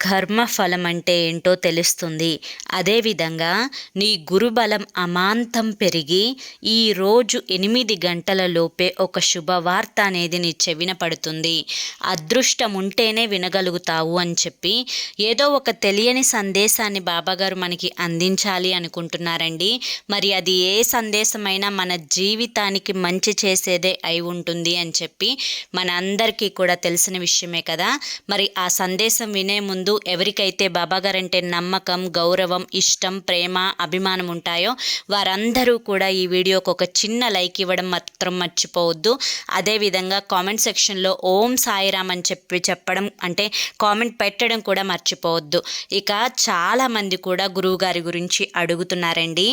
కర్మఫలం అంటే ఏంటో తెలుస్తుంది. అదేవిధంగా నీ గురుబలం అమాంతం పెరిగి ఈరోజు ఎనిమిది గంటల లోపే ఒక శుభవార్త అనేది నీ చెవిన పడుతుంది. అదృష్టం ఉంటేనే వినగలుగుతావు అని చెప్పి ఏదో ఒక తెలియని సందేశాన్ని బాబాగారు మనకి అందించాలి అనుకుంటున్నారండి. మరి అది ఏ సందేశమైనా మన జీవితానికి మంచి చేసేదే అయి ఉంటుంది అని చెప్పి మన అందరికీ కూడా తెలిసిన విషయమే కదా. మరి ఆ సందేశం వినే ముందు ముందు ఎవరికైతే బాబాగారంటే నమ్మకం గౌరవం ఇష్టం ప్రేమ అభిమానం ఉంటాయో వారందరూ కూడా ఈ వీడియోకి ఒక చిన్న లైక్ ఇవ్వడం మాత్రం మర్చిపోవద్దు. అదేవిధంగా కామెంట్ సెక్షన్లో ఓం సాయిరామ్ అని చెప్పి చెప్పడం అంటే కామెంట్ పెట్టడం కూడా మర్చిపోవద్దు. ఇక చాలామంది కూడా గురువుగారి గురించి అడుగుతున్నారండి.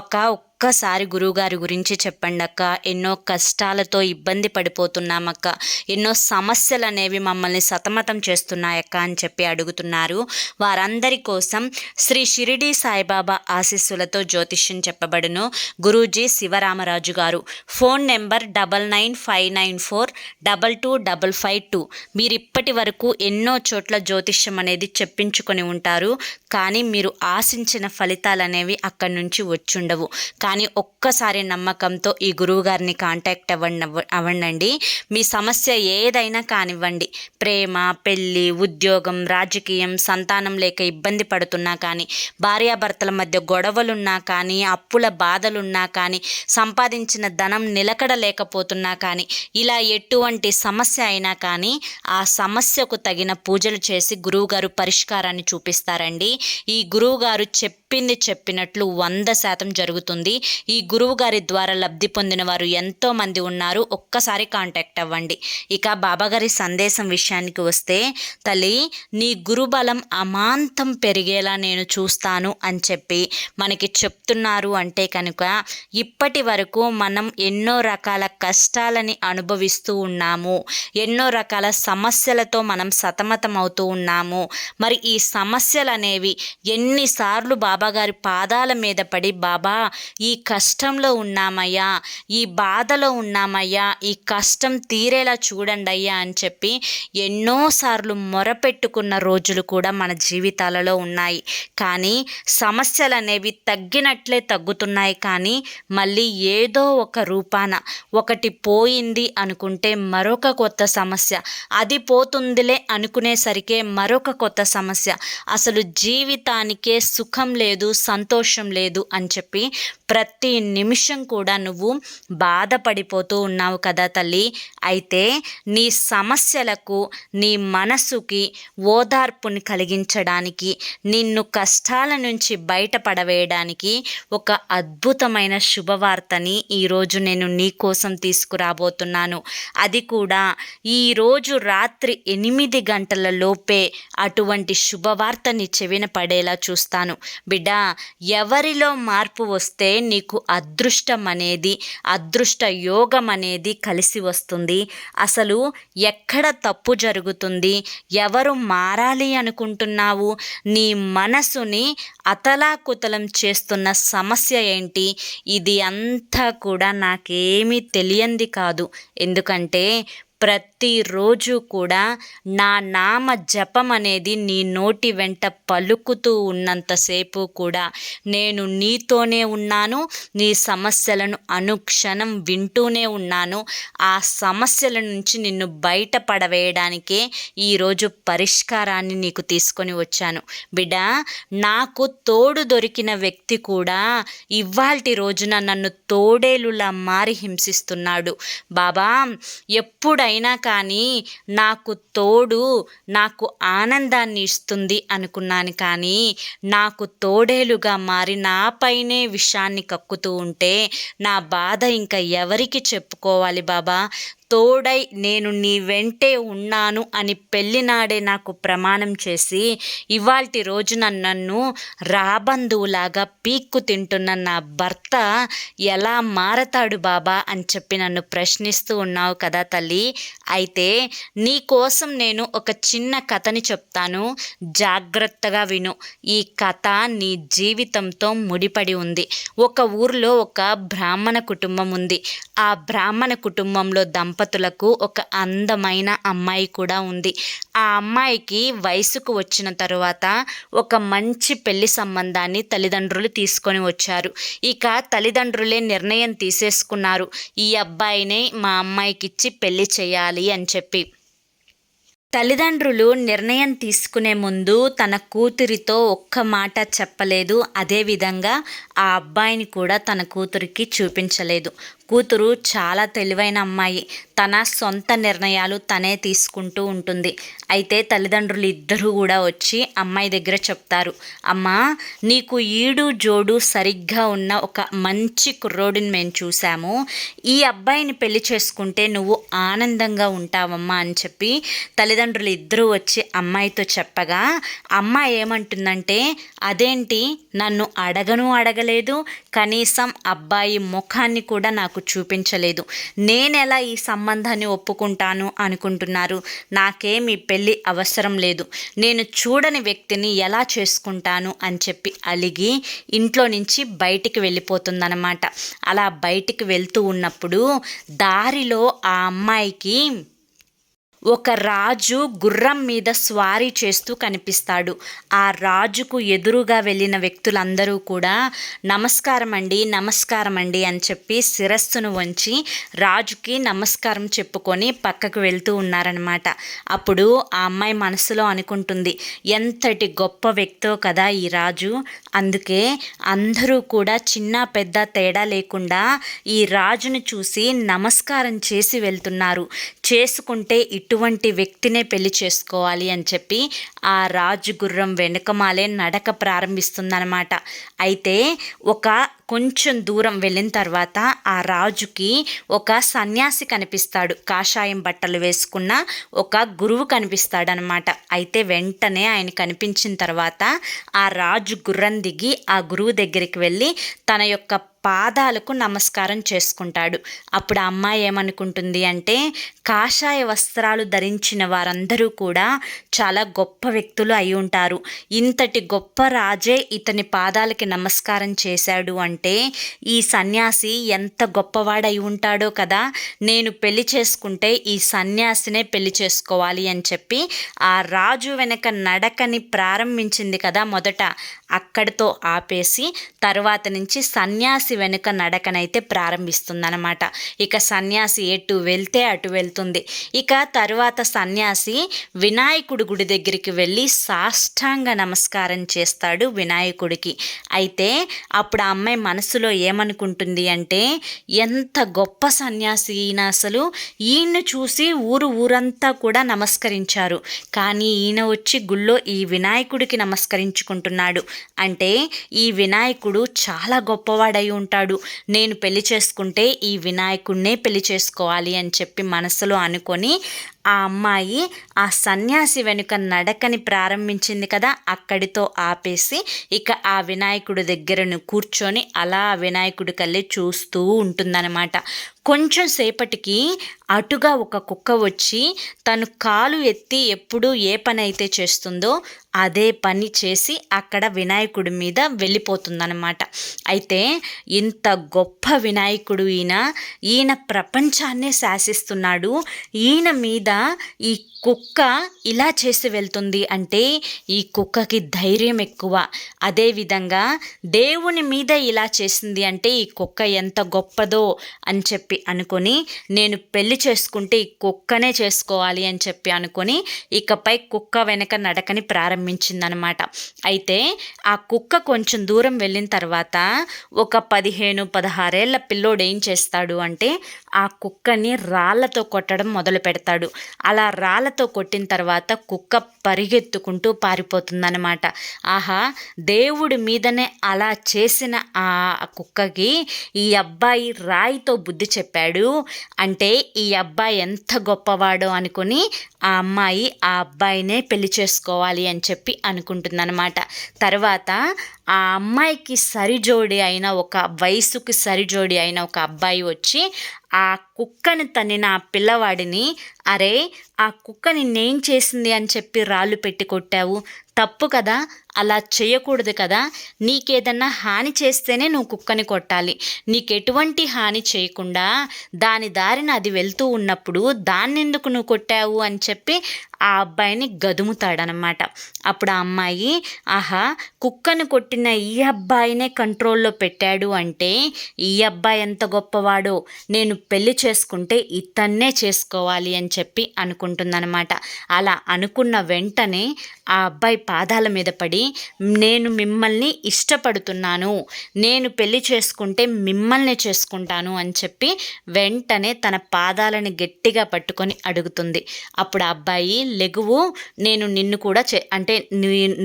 ఒక ఒక్కసారి గురువుగారి గురించి చెప్పండి అక్క ఎన్నో కష్టాలతో ఇబ్బంది పడిపోతున్నామక్క. ఎన్నో సమస్యలు అనేవి మమ్మల్ని సతమతం చేస్తున్నాయక్క అని చెప్పి అడుగుతున్నారు. వారందరి కోసం శ్రీ షిరిడి సాయిబాబా ఆశీస్సులతో జ్యోతిష్యం చెప్పబడును. గురూజీ శివరామరాజు గారు. Phone number double nine five nine four double two double five two. మీరు ఇప్పటి వరకు ఎన్నో చోట్ల జ్యోతిష్యం అనేది చెప్పించుకొని ఉంటారు. కానీ మీరు ఆశించిన ఫలితాలు అనేవి అక్కడి నుంచి వచ్చుండవు. కానీ ఒక్కసారి నమ్మకంతో ఈ గురువు గారిని కాంటాక్ట్ అవ్వండి అవ్వండి మీ సమస్య ఏదైనా కానివ్వండి. ప్రేమ పెళ్ళి ఉద్యోగం రాజకీయం సంతానం లేక ఇబ్బంది పడుతున్నా కానీ భార్యాభర్తల మధ్య గొడవలున్నా కానీ అప్పుల బాధలున్నా కానీ సంపాదించిన ధనం నిలకడ లేకపోతున్నా కానీ ఇలా ఎటువంటి సమస్య అయినా కానీ ఆ సమస్యకు తగిన పూజలు చేసి గురువుగారు పరిష్కారాన్ని చూపిస్తారండి. ఈ గురువుగారు చెప్పింది చెప్పినట్లు వంద శాతం జరుగుతుంది. ఈ గురువు గారి ద్వారా లబ్ధి పొందిన వారు ఎంతో మంది ఉన్నారు. ఒక్కసారి కాంటాక్ట్ అవ్వండి. ఇక బాబాగారి సందేశం విషయానికి వస్తే తల్లి నీ గురుబలం అమాంతం పెరిగేలా నేను చూస్తాను అని చెప్పి మనకి చెప్తున్నారు. అంటే కనుక ఇప్పటి వరకు మనం ఎన్నో రకాల కష్టాలని అనుభవిస్తూ ఉన్నాము. ఎన్నో రకాల సమస్యలతో మనం సతమతం అవుతూ ఉన్నాము. మరి ఈ సమస్యలు అనేవి ఎన్నిసార్లు బాబాగారి పాదాల మీద పడి బాబా ఈ కష్టంలో ఉన్నామయ్యా ఈ బాధలో ఉన్నామయ్యా ఈ కష్టం తీరేలా చూడండి అయ్యా అని చెప్పి ఎన్నోసార్లు మొరపెట్టుకున్న రోజులు కూడా మన జీవితాలలో ఉన్నాయి. కానీ సమస్యలు అనేవి తగ్గినట్లే తగ్గుతున్నాయి. కానీ మళ్ళీ ఏదో ఒక రూపాన ఒకటి పోయింది అనుకుంటే మరొక కొత్త సమస్య అది పోతుందిలే అనుకునేసరికే మరొక కొత్త సమస్య. అసలు జీవితానికే సుఖం లేదు లేదు సంతోషం లేదు అని చెప్పి ప్రతి నిమిషం కూడా నువ్వు బాధపడిపోతూ ఉన్నావు కదా తల్లి. అయితే నీ సమస్యలకు నీ మనసుకి ఓదార్పుని కలిగించడానికి నిన్ను కష్టాల నుంచి బయటపడవేయడానికి ఒక అద్భుతమైన శుభవార్తని ఈరోజు నేను నీ కోసం తీసుకురాబోతున్నాను. అది కూడా ఈరోజు రాత్రి ఎనిమిది గంటల లోపే అటువంటి శుభవార్తని చెవిన పడేలా చూస్తాను. బిడ్డ ఎవరిలో మార్పు వస్తే నీకు అదృష్టం అనేది అదృష్ట యోగం అనేది కలిసి వస్తుంది. అసలు ఎక్కడ తప్పు జరుగుతుంది? ఎవరు మారాలి అనుకుంటున్నావు? నీ మనసుని అతలాకుతలం చేస్తున్న సమస్య ఏంటి? ఇది అంతా కూడా నాకేమీ తెలియంది కాదు. ఎందుకంటే ప్రతిరోజు కూడా నా నామ జపం అనేది నీ నోటి వెంట పలుకుతూ ఉన్నంతసేపు కూడా నేను నీతోనే ఉన్నాను నీ సమస్యలను అనుక్షణం వింటూనే ఉన్నాను. ఆ సమస్యల నుంచి నిన్ను బయటపడవేయడానికే ఈరోజు పరిష్కారాన్ని నీకు తీసుకొని వచ్చాను. బిడ్డ నాకు తోడు దొరికిన వ్యక్తి కూడా ఇవాల్టి రోజున నన్ను తోడేలులా మారి హింసిస్తున్నాడు. బాబా ఎప్పుడైనా అయినా కానీ నాకు తోడు నాకు ఆనందాన్ని ఇస్తుంది అనుకున్నాను కానీ నాకు తోడేలుగా మారి నాపైనే విషాన్ని కక్కుతూ ఉంటే నా బాధ ఇంకా ఎవరికి చెప్పుకోవాలి బాబా? తోడై నేను నీ వెంటే ఉన్నాను అని పెళ్ళినాడే నాకు ప్రమాణం చేసి ఇవాల్టి రోజున నన్ను రాబంధువులాగా పీక్కు తింటున్న నా భర్త ఎలా మారతాడు బాబా అని చెప్పి నన్ను ప్రశ్నిస్తూ ఉన్నావు కదా తల్లి. అయితే నీ కోసం నేను ఒక చిన్న కథని చెప్తాను. జాగ్రత్తగా విను. ఈ కథ నీ జీవితంతో ముడిపడి ఉంది. ఒక ఊర్లో ఒక బ్రాహ్మణ కుటుంబం ఉంది. ఆ బ్రాహ్మణ కుటుంబంలో దంపతులకు ఒక అందమైన అమ్మాయి కూడా ఉంది. ఆ అమ్మాయికి వయసుకు వచ్చిన తరువాత ఒక మంచి పెళ్ళి సంబంధాన్ని తల్లిదండ్రులు తీసుకొని వచ్చారు. ఇక తల్లిదండ్రులే నిర్ణయం తీసేసుకున్నారు. ఈ అబ్బాయినే మా అమ్మాయికిచ్చి పెళ్ళి చేయాలి అని చెప్పి. తల్లిదండ్రులు నిర్ణయం తీసుకునే ముందు తన కూతురితో ఒక్క మాట చెప్పలేదు. అదేవిధంగా ఆ అబ్బాయిని కూడా తన కూతురికి చూపించలేదు. కూతురు చాలా తెలివైన అమ్మాయి. తన సొంత నిర్ణయాలు తనే తీసుకుంటూ ఉంటుంది. అయితే తల్లిదండ్రులు ఇద్దరూ కూడా వచ్చి అమ్మాయి దగ్గర చెప్తారు. అమ్మా నీకు ఈడు జోడు సరిగ్గా ఉన్న ఒక మంచి కుర్రోడిని మేము చూసాము ఈ అబ్బాయిని పెళ్ళి చేసుకుంటే నువ్వు ఆనందంగా ఉంటావమ్మా అని చెప్పి తల్లిదండ్రులు ఇద్దరూ వచ్చి అమ్మాయితో చెప్పగా అమ్మాయి ఏమంటుందంటే అదేంటి? నన్ను అడగను అడగలేదు. కనీసం అబ్బాయి ముఖాన్ని కూడా నాకు నాకు చూపించలేదు. నేనెలా ఈ సంబంధాన్ని ఒప్పుకుంటాను అనుకుంటున్నారు? నాకేమి పెళ్ళి అవసరం లేదు. నేను చూడని వ్యక్తిని ఎలా చేసుకుంటాను అని చెప్పి అలిగి ఇంట్లో నుంచి బయటికి వెళ్ళిపోతుందన్నమాట. అలా బయటికి వెళ్తూ ఉన్నప్పుడు దారిలో ఆ అమ్మాయికి ఒక రాజు గుర్రం మీద స్వారీ చేస్తూ కనిపిస్తాడు. ఆ రాజుకు ఎదురుగా వెళ్ళిన వ్యక్తులందరూ కూడా నమస్కారం అండి నమస్కారం అండి అని చెప్పి శిరస్సును వంచి రాజుకి నమస్కారం చెప్పుకొని పక్కకు వెళ్తూ ఉన్నారనమాట అప్పుడు ఆ అమ్మాయి మనసులో అనుకుంటుంది ఎంతటి గొప్ప వ్యక్తో కదా ఈ రాజు. అందుకే అందరూ కూడా చిన్న పెద్ద తేడా లేకుండా ఈ రాజును చూసి నమస్కారం చేసి వెళ్తున్నారు. చేసుకుంటే ఇటువంటి వ్యక్తినే పెళ్ళి చేసుకోవాలి అని చెప్పి ఆ రాజు గుర్రం వెనుకమాలే నడక ప్రారంభిస్తుందనమాట అయితే ఒక కొంచెం దూరం వెళ్ళిన తర్వాత ఆ రాజుకి ఒక సన్యాసి కనిపిస్తాడు. కాషాయం బట్టలు వేసుకున్న ఒక గురువు కనిపిస్తాడనమాట అయితే వెంటనే ఆయన కనిపించిన తర్వాత ఆ రాజు గుర్రం దిగి ఆ గురువు దగ్గరికి వెళ్ళి తన యొక్క పాదాలకు నమస్కారం చేసుకుంటాడు. అప్పుడు ఆ అమ్మాయి ఏమనుకుంటుంది అంటే కాషాయ వస్త్రాలు ధరించిన వారందరూ కూడా చాలా గొప్ప వ్యక్తులు అయి ఉంటారు. ఇంతటి గొప్ప రాజే ఇతని పాదాలకి నమస్కారం చేశాడు అంటే అంటే ఈ సన్యాసి ఎంత గొప్పవాడై ఉంటాడో కదా నేను పెళ్ళి చేసుకుంటే ఈ సన్యాసినే పెళ్ళి చేసుకోవాలి అని చెప్పి ఆ రాజు వెనక నడకని ప్రారంభించింది కదా మొదట. అక్కడితో ఆపేసి తర్వాత నుంచి సన్యాసి వెనుక నడకనైతే ప్రారంభిస్తుందనమాట ఇక సన్యాసి ఎటు వెళ్తే అటు వెళ్తుంది. ఇక తరువాత సన్యాసి వినాయకుడి గుడి దగ్గరికి వెళ్ళి సాష్టాంగ నమస్కారం చేస్తాడు వినాయకుడికి. అయితే అప్పుడు ఆ అమ్మాయి మనసులో ఏమనుకుంటుంది అంటే ఎంత గొప్ప సన్యాసి ఈయన అసలు. ఈయన్ని చూసి ఊరు ఊరంతా కూడా నమస్కరించారు. కానీ ఈయన వచ్చి గుళ్ళో ఈ వినాయకుడికి నమస్కరించుకుంటున్నాడు. అంటే ఈ వినాయకుడు చాలా గొప్పవాడై ఉంటాడు. నేను పెళ్ళి చేసుకుంటే ఈ వినాయకుడినే పెళ్ళి చేసుకోవాలి అని చెప్పి మనసులో అనుకొని ఆ అమ్మాయి ఆ సన్యాసి వెనుక నడకని ప్రారంభించింది కదా అక్కడితో ఆపేసి ఇక ఆ వినాయకుడి దగ్గరను కూర్చొని అలా వినాయకుడి కళ్ళే చూస్తూ ఉంటుందన్నమాట. కొంచెం సేపటికి అటుగా ఒక కుక్క వచ్చి తను కాలు ఎత్తి ఎప్పుడు ఏ పని అయితే చేస్తుందో అదే పని చేసి అక్కడ వినాయకుడి మీద వెళ్ళిపోతుందన్నమాట. అయితే ఇంత గొప్ప వినాయకుడు ఈయన ఈయన ప్రపంచాన్నే శాసిస్తున్నాడు. ఈయన మీద ఈ కుక్క ఇలా చేసి వెళ్తుంది అంటే ఈ కుక్కకి ధైర్యం ఎక్కువ. అదేవిధంగా దేవుని మీద ఇలా చేసింది అంటే ఈ కుక్క ఎంత గొప్పదో అని చెప్పి అనుకొని నేను పెళ్ళి చేసుకుంటే ఈ కుక్కనే చేసుకోవాలి అని చెప్పి అనుకొని ఇకపై కుక్క వెనక నడకని ప్రారంభించిందనమాట. అయితే ఆ కుక్క కొంచెం దూరం వెళ్ళిన తర్వాత ఒక పదిహేను పదహారేళ్ళ పిల్లోడు ఏం చేస్తాడు అంటే ఆ కుక్కని రాళ్ళతో కొట్టడం మొదలు పెడతాడు. అలా రాళ్ళతో కొట్టిన తర్వాత కుక్క పరిగెత్తుకుంటూ పారిపోతుందన్నమాట. ఆహా దేవుడి మీదనే అలా చేసిన ఆ కుక్కకి ఈ అబ్బాయి రాయితో బుద్ధి చెప్పాడు. అంటే ఈ అబ్బాయి ఎంత గొప్పవాడో అనుకుని ఆ అమ్మాయి ఆ అబ్బాయినే పెళ్ళి చేసుకోవాలి అని చెప్పి అనుకుంటుందన్నమాట. తర్వాత ఆ అమ్మాయికి సరిజోడి అయిన ఒక వయసుకి సరిజోడి అయిన ఒక అబ్బాయి వచ్చి ఆ కుక్కని తన్నిన ఆ పిల్లవాడిని అరే ఆ కుక్క నిన్నేం చేసింది అని చెప్పి రాళ్ళు పెట్టి కొట్టావు. తప్పు కదా అలా చేయకూడదు కదా. నీకేదన్నా హాని చేస్తేనే నువ్వు కుక్కని కొట్టాలి. నీకు ఎటువంటి హాని చేయకుండా దాని దారిన అది వెళ్తూ ఉన్నప్పుడు దాన్ని ఎందుకు నువ్వు కొట్టావు అని చెప్పి ఆ అబ్బాయిని గదుముతాడనమాట. అప్పుడు ఆ అమ్మాయి ఆహా కుక్కను కొట్టిన ఈ అబ్బాయినే కంట్రోల్లో పెట్టాడు అంటే ఈ అబ్బాయి ఎంత గొప్పవాడో. నేను పెళ్ళి చేసుకుంటే ఇతన్నే చేసుకోవాలి అని చెప్పి అనుకుంటుందనమాట అలా అనుకున్న వెంటనే ఆ అబ్బాయి పాదాల మీద పడి నేను మిమ్మల్ని ఇష్టపడుతున్నాను. నేను పెళ్ళి చేసుకుంటే మిమ్మల్ని చేసుకుంటాను అని చెప్పి వెంటనే తన పాదాలని గట్టిగా పట్టుకొని అడుగుతుంది. అప్పుడు ఆ అబ్బాయి లెగువు నేను నిన్ను కూడా చే అంటే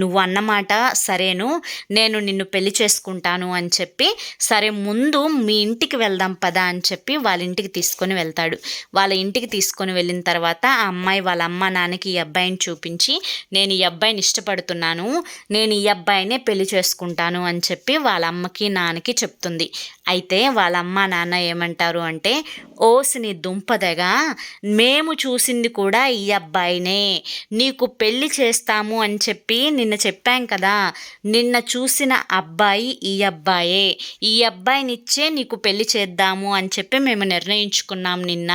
నువ్వు అన్నమాట సరేను నేను నిన్ను పెళ్ళి చేసుకుంటాను అని చెప్పి సరే ముందు మీ ఇంటికి వెళ్దాం పదా అని చెప్పి వాళ్ళ ఇంటికి తీసుకొని వెళ్తాడు. వాళ్ళ ఇంటికి తీసుకొని వెళ్ళిన తర్వాత ఆ అమ్మాయి వాళ్ళ అమ్మ నాన్నకి ఈ అబ్బాయిని చూపించి నేను ఈ అబ్బాయిని ఇష్టపడుతున్నాను నేను ఈ అబ్బాయినే పెళ్ళి చేసుకుంటాను అని చెప్పి వాళ్ళ అమ్మకి నాన్నకి చెప్తుంది. అయితే వాళ్ళ అమ్మ నాన్న ఏమంటారు అంటే ఓసిని దుంపదగా మేము చూసింది కూడా ఈ అబ్బాయినే. నీకు పెళ్ళి చేస్తాము అని చెప్పి నిన్న చెప్పాం కదా నిన్న చూసిన అబ్బాయి ఈ అబ్బాయే. ఈ అబ్బాయినిచ్చే నీకు పెళ్ళి చేద్దాము అని చెప్పి మేము నిర్ణయించుకున్నాం నిన్న.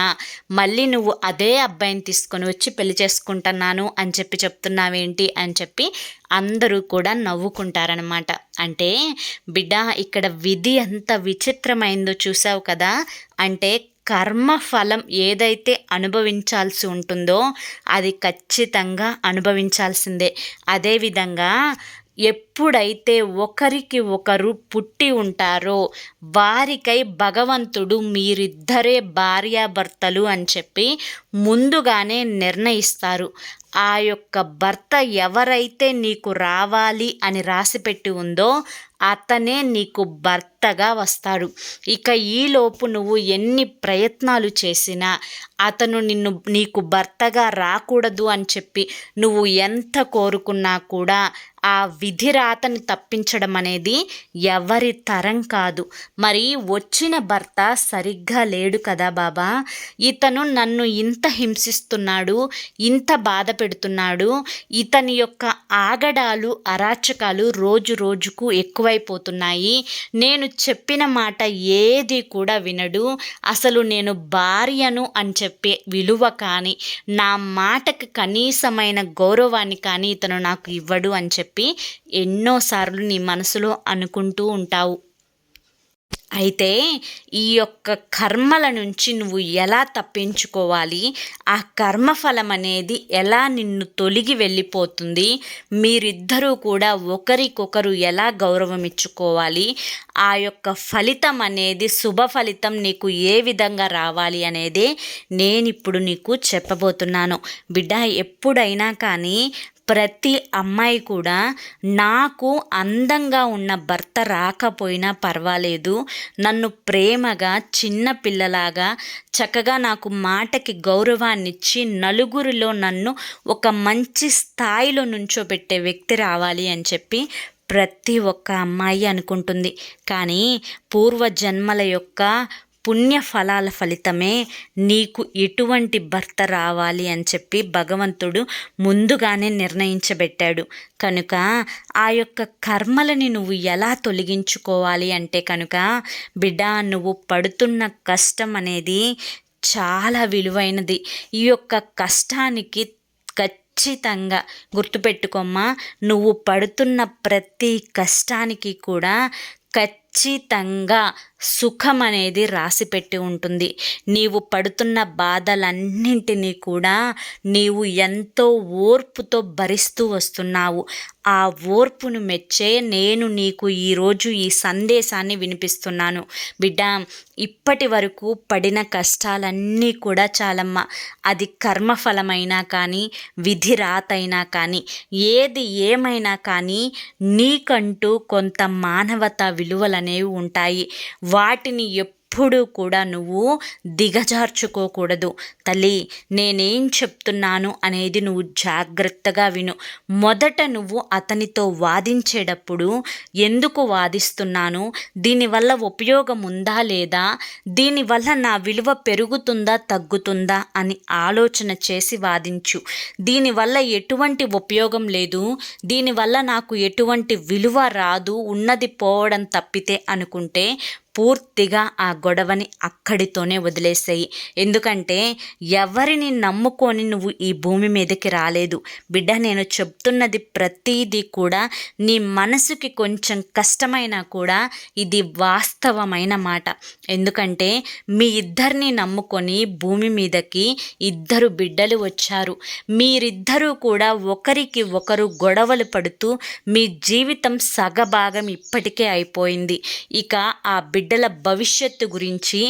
మళ్ళీ నువ్వు అదే అబ్బాయిని తీసుకొని వచ్చి పెళ్ళి చేసుకుంటున్నాను అని చెప్పి చెప్తున్నావేంటి? అని చెప్పి అందరూ కూడా నవ్వుకుంటారనమాట అంటే బిడ్డ ఇక్కడ విధి ఎంత విచిత్రమైందో చూసావు కదా? అంటే కర్మ ఫలం ఏదైతే అనుభవించాల్సి ఉంటుందో అది ఖచ్చితంగా అనుభవించాల్సిందే. అదేవిధంగా ఎప్పుడైతే ఒకరికి ఒకరు పుట్టి ఉంటారో వారికై భగవంతుడు మీరిద్దరే భార్యాభర్తలు అని చెప్పి ముందుగానే నిర్ణయిస్తారు. ఆ యొక్క భర్త ఎవరైతే నీకు రావాలి అని రాసిపెట్టి ఉందో అతనే నీకు భర్తగా వస్తాడు. ఇక ఈలోపు నువ్వు ఎన్ని ప్రయత్నాలు చేసినా అతను నిన్ను నీకు భర్తగా రాకూడదు అని చెప్పి నువ్వు ఎంత కోరుకున్నా కూడా ఆ విధిరాతను తప్పించడం అనేది ఎవరి తరం కాదు. మరి వచ్చిన భర్త సరిగ్గా లేడు కదా బాబా. ఇతను నన్ను ఇంత హింసిస్తున్నాడు ఇంత బాధ పెడుతున్నాడు ఇతని యొక్క ఆగడాలు అరాచకాలు రోజు రోజుకు ఎక్కువైపోతున్నాయి. నేను చెప్పిన మాట ఏది కూడా వినడు. అసలు నేను భార్యను అని చెప్పే విలువ కానీ నా మాటకు కనీసమైన గౌరవాన్ని కానీ ఇతను నాకు ఇవ్వడు అని చెప్పి ఎన్నోసార్లు నీ మనసులో అనుకుంటూ ఉంటావు. అయితే ఈ యొక్క కర్మల నుంచి నువ్వు ఎలా తప్పించుకోవాలి? ఆ కర్మఫలం అనేది ఎలా నిన్ను తొలగి వెళ్ళిపోతుంది? మీరిద్దరూ కూడా ఒకరికొకరు ఎలా గౌరవం ఇచ్చుకోవాలి? ఆ యొక్క ఫలితం అనేది శుభ ఫలితం నీకు ఏ విధంగా రావాలి అనేది నేను ఇప్పుడు నీకు చెప్పబోతున్నాను. బిడ్డ ఎప్పుడైనా కానీ ప్రతి అమ్మాయి కూడా నాకు అందంగా ఉన్న భర్త రాకపోయినా పర్వాలేదు. నన్ను ప్రేమగా చిన్న పిల్లలాగా చక్కగా నాకు మాటకి గౌరవాన్నిచ్చి నలుగురిలో నన్ను ఒక మంచి స్థాయిలో నుంచోబెట్టే వ్యక్తి రావాలి అని చెప్పి ప్రతి ఒక్క అమ్మాయి అనుకుంటుంది. కానీ పూర్వజన్మల యొక్క పుణ్య ఫలాల ఫలితమే నీకు ఎటువంటి భర్త రావాలి అని చెప్పి భగవంతుడు ముందుగానే నిర్ణయించబెట్టాడు. కనుక ఆ యొక్క కర్మలని నువ్వు ఎలా తొలగించుకోవాలి అంటే కనుక బిడ్డ నువ్వు పడుతున్న కష్టం అనేది చాలా విలువైనది. ఈ యొక్క కష్టానికి ఖచ్చితంగా గుర్తుపెట్టుకోమ్మా నువ్వు పడుతున్న ప్రతి కష్టానికి కూడా ఖచ్చితంగా ఖచ్చితంగా సుఖం అనేది రాసిపెట్టి ఉంటుంది. నీవు పడుతున్న బాధలన్నింటినీ కూడా నీవు ఎంతో ఓర్పుతో భరిస్తూ వస్తున్నావు. ఆ ఓర్పును మెచ్చే నేను నీకు ఈరోజు ఈ సందేశాన్ని వినిపిస్తున్నాను. బిడ్డ ఇప్పటి వరకు పడిన కష్టాలన్నీ కూడా చాలమ్మ. అది కర్మఫలమైనా కానీ విధి రాతైనా కానీ ఏది ఏమైనా కానీ నీకంటూ కొంత మానవత విలువలని అనేవి ఉంటాయి. వాటిని ఎప్పుడు కూడా నువ్వు దిగజార్చుకోకూడదు. తల్లి నేనేం చెప్తున్నాను అనేది నువ్వు జాగ్రత్తగా విను. మొదట నువ్వు అతనితో వాదించేటప్పుడు ఎందుకు వాదిస్తున్నాను? దీనివల్ల ఉపయోగం ఉందా లేదా? దీనివల్ల నా విలువ పెరుగుతుందా తగ్గుతుందా అని ఆలోచన చేసి వాదించు. దీనివల్ల ఎటువంటి ఉపయోగం లేదు. దీనివల్ల నాకు ఎటువంటి విలువ రాదు. ఉన్నది పోవడం తప్పితే అనుకుంటే పూర్తిగా ఆ గొడవని అక్కడితోనే వదిలేసాయి. ఎందుకంటే ఎవరిని నమ్ముకొని నువ్వు ఈ భూమి మీదకి రాలేదు. బిడ్డ నేను చెప్తున్నది ప్రతీది కూడా నీ మనసుకి కొంచెం కష్టమైనా కూడా ఇది వాస్తవమైన మాట. ఎందుకంటే మీ ఇద్దరిని నమ్ముకొని భూమి మీదకి ఇద్దరు బిడ్డలు వచ్చారు. మీరిద్దరూ కూడా ఒకరికి ఒకరు గొడవలు పడుతూ మీ జీవితం సగభాగం ఇప్పటికే అయిపోయింది. ఇక ఆ బిడ్డ బిడ్డల భవిష్యత్తు గురించి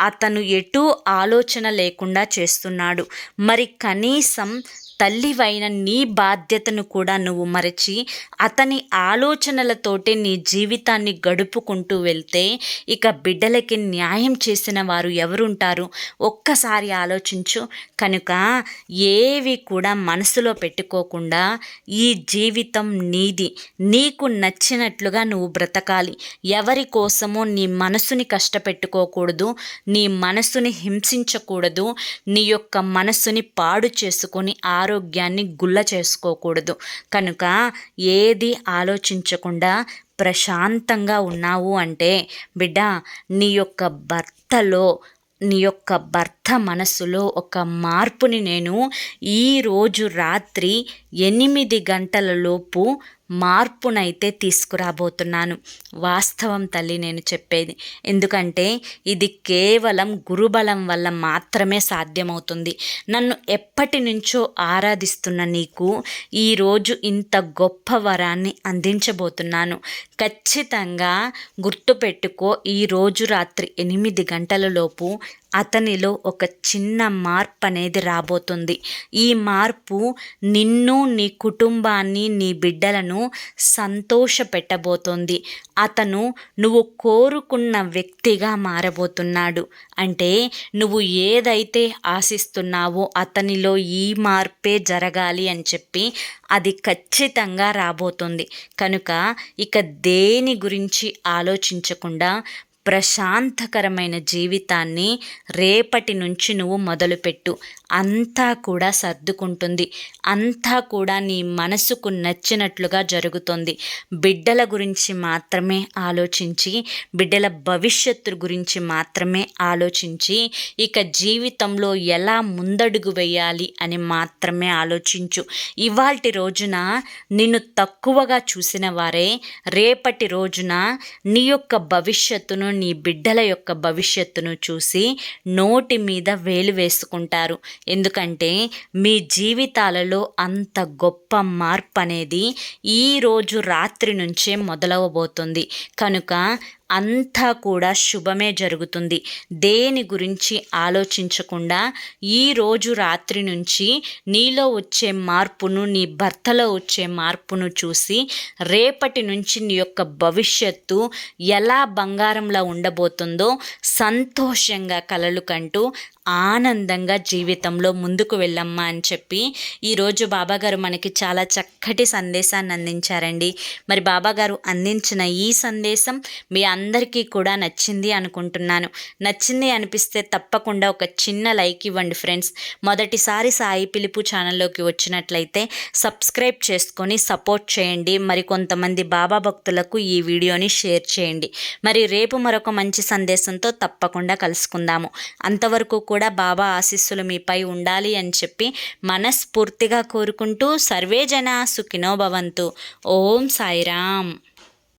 అతను ఎటూ ఆలోచన లేకుండా చేస్తున్నాడు. మరి కనీసం తల్లివైన నీ బాధ్యతను కూడా నువ్వు మరచి అతని ఆలోచనలతోటే నీ జీవితాన్ని గడుపుకుంటూ వెళ్తే ఇక బిడ్డలకి న్యాయం చేసిన వారు ఎవరుంటారు? ఒక్కసారి ఆలోచించు. కనుక ఏవి కూడా మనసులో పెట్టుకోకుండా ఈ జీవితం నీది. నీకు నచ్చినట్లుగా నువ్వు బ్రతకాలి. ఎవరి కోసమో నీ మనసుని కష్టపెట్టుకోకూడదు. నీ మనసుని హింసించకూడదు. నీ యొక్క మనసుని పాడు చేసుకొని ఆ ఆరోగ్యాన్ని గుల్ల చేసుకోకూడదు. కనుక ఏది ఆలోచించకుండా ప్రశాంతంగా ఉన్నావు అంటే బిడ్డ నీ యొక్క భర్తలో నీ యొక్క భర్త మనసులో ఒక మార్పుని నేను ఈరోజు రాత్రి ఎనిమిది గంటల లోపు మార్పునైతే తీసుకురాబోతున్నాను. వాస్తవం తల్లి నేను చెప్పేది. ఎందుకంటే ఇది కేవలం గురుబలం వల్ల మాత్రమే సాధ్యమవుతుంది. నన్ను ఎప్పటి నుంచో ఆరాధిస్తున్న నీకు ఈరోజు ఇంత గొప్ప వరాన్ని అందించబోతున్నాను. ఖచ్చితంగా గుర్తుపెట్టుకో ఈరోజు రాత్రి ఎనిమిది గంటల లోపు అతనిలో ఒక చిన్న మార్పు అనేది రాబోతుంది. ఈ మార్పు నిన్ను నీ కుటుంబాన్ని నీ బిడ్డలను సంతోష పెట్టబోతోంది అతను నువ్వు కోరుకున్న వ్యక్తిగా మారబోతున్నాడు. అంటే నువ్వు ఏదైతే ఆశిస్తున్నావో అతనిలో ఈ మార్పే జరగాలి అని చెప్పి అది ఖచ్చితంగా రాబోతుంది. కనుక ఇక దేని గురించి ఆలోచించకుండా ప్రశాంతకరమైన జీవితాన్ని రేపటి నుంచి నువ్వు మొదలుపెట్టు. అంతా కూడా సర్దుకుంటుంది. అంతా కూడా నీ మనసుకు నచ్చినట్లుగా జరుగుతుంది. బిడ్డల గురించి మాత్రమే ఆలోచించి బిడ్డల భవిష్యత్తు గురించి మాత్రమే ఆలోచించి ఇక జీవితంలో ఎలా ముందడుగు వేయాలి అని మాత్రమే ఆలోచించు. ఇవాల్టి రోజున నిన్ను తక్కువగా చూసిన వారే రేపటి రోజున నీ యొక్క భవిష్యత్తును నీ బిడ్డల యొక్క భవిష్యత్తును చూసి నోటి మీద వేలు వేసుకుంటారు. ఎందుకంటే మీ జీవితాలలో అంత గొప్ప మార్పు అనేది ఈరోజు రాత్రి నుంచే మొదలవబోతుంది. కనుక అంతా కూడా శుభమే జరుగుతుంది. దేని గురించి ఆలోచించకుండా ఈరోజు రాత్రి నుంచి నీలో వచ్చే మార్పును నీ భర్తలో వచ్చే మార్పును చూసి రేపటి నుంచి నీ యొక్క భవిష్యత్తు ఎలా బంగారంలో ఉండబోతుందో సంతోషంగా కలలు కంటూ ఆనందంగా జీవితంలో ముందుకు వెళ్ళమ్మా అని చెప్పి ఈరోజు బాబాగారు మనకి చాలా చక్కటి సందేశాన్ని అందించారండి. మరి బాబాగారు అందించిన ఈ సందేశం మీ అందరికీ కూడా నచ్చింది అనుకుంటున్నాను. నచ్చింది అనిపిస్తే తప్పకుండా ఒక చిన్న లైక్ ఇవ్వండి ఫ్రెండ్స్. మొదటిసారి సాయి పిలుపు ఛానల్లోకి వచ్చినట్లయితే సబ్స్క్రైబ్ చేసుకొని సపోర్ట్ చేయండి. మరి కొంతమంది బాబా భక్తులకు ఈ వీడియోని షేర్ చేయండి. మరి రేపు మరొక మంచి సందేశంతో తప్పకుండా కలుసుకుందాము. అంతవరకు కూడా బాబా ఆశీస్సులు మీపై ఉండాలి అని చెప్పి మనస్ఫూర్తిగా కోరుకుంటూ సర్వే జన సుఖినో భవంతు. ఓం సాయిరామ్.